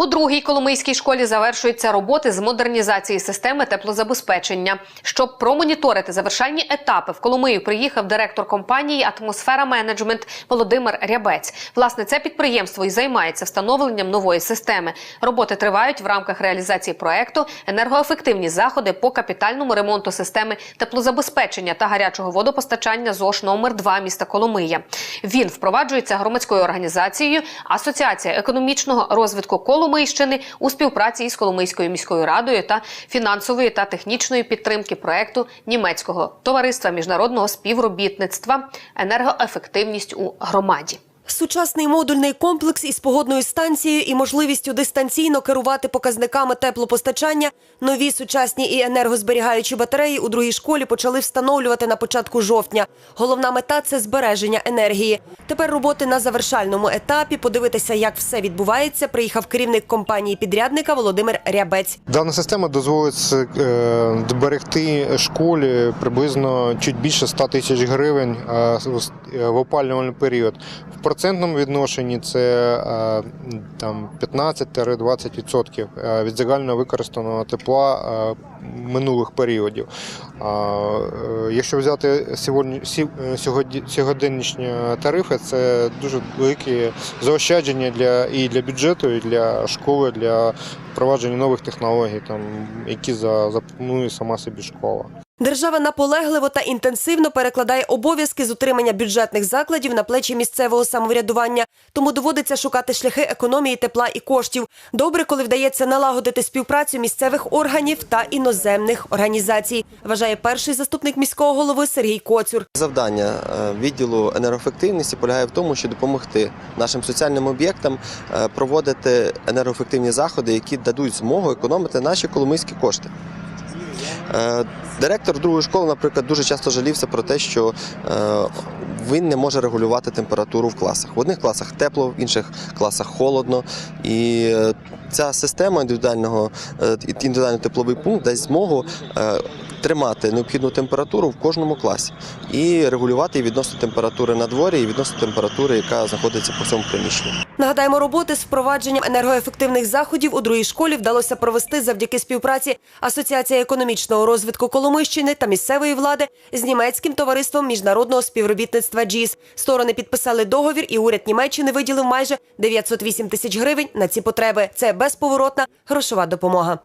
У другій коломийській школі завершуються роботи з модернізації системи теплозабезпечення. Щоб промоніторити завершальні етапи, в Коломию приїхав директор компанії Атмосфера менеджмент Володимир Рябець. Власне, це підприємство і займається встановленням нової системи. Роботи тривають в рамках реалізації проекту енергоефективні заходи по капітальному ремонту системи теплозабезпечення та гарячого водопостачання ЗОШ номер 2 міста Коломия. Він впроваджується громадською організацією Асоціація економічного розвитку Коломийщини у співпраці із Коломийською міською радою та фінансової та технічної підтримки проекту німецького товариства міжнародного співробітництва енергоефективність у громаді. Сучасний модульний комплекс із погодною станцією і можливістю дистанційно керувати показниками теплопостачання. Нові сучасні і енергозберігаючі батареї у другій школі почали встановлювати на початку жовтня. Головна мета це збереження енергії. Тепер роботи на завершальному етапі. Подивитися, як все відбувається. Приїхав керівник компанії підрядника Володимир Рябець. Дана система дозволить е, доберегти школі приблизно чуть більше 100 тисяч гривень е, в- е, в опалювальний період. В процентному відношенні це е, там 15-20% е, від загального використаного тепла е, минулих періодів. Якщо взяти сьогодні- сьогоднішні тарифи, це дуже великі заощадження для і для бюджету, і для школи, для впровадження нових технологій, там які за- запропонує сама собі школа. Держава наполегливо та інтенсивно перекладає обов'язки з утримання бюджетних закладів на плечі місцевого самоврядування, тому доводиться шукати шляхи економії тепла і коштів. Добре, коли вдається налагодити співпрацю місцевих органів та іноземних організацій, вважає перший заступник міського голови Сергій Коцюр. Завдання е, відділу енергоефективності полягає в тому, щоб допомогти нашим соціальним об'єктам е, проводити енергоефективні заходи, які дадуть змогу економити наші коломийські кошти. Е, Директор другої школи, наприклад, дуже часто жалівся про те, що е, він не може регулювати температуру в класах. В одних класах тепло, в інших класах холодно. І е, ця система індивідуального індивідуальний тепловий пункт дасть змогу тримати необхідну температуру в кожному класі і регулювати відносно температури на дворі і відносно температури, яка знаходиться по всьому приміщенні. Нагадаємо, роботи з впровадженням енергоефективних заходів у другій школі вдалося провести завдяки співпраці Асоціації економічного розвитку Коломийщини та місцевої влади з німецьким товариством міжнародного співробітництва ДЖІС. Сторони підписали договір, і уряд Німеччини виділив майже 908 тисяч гривень на ці потреби. Це безповоротна грошова допомога.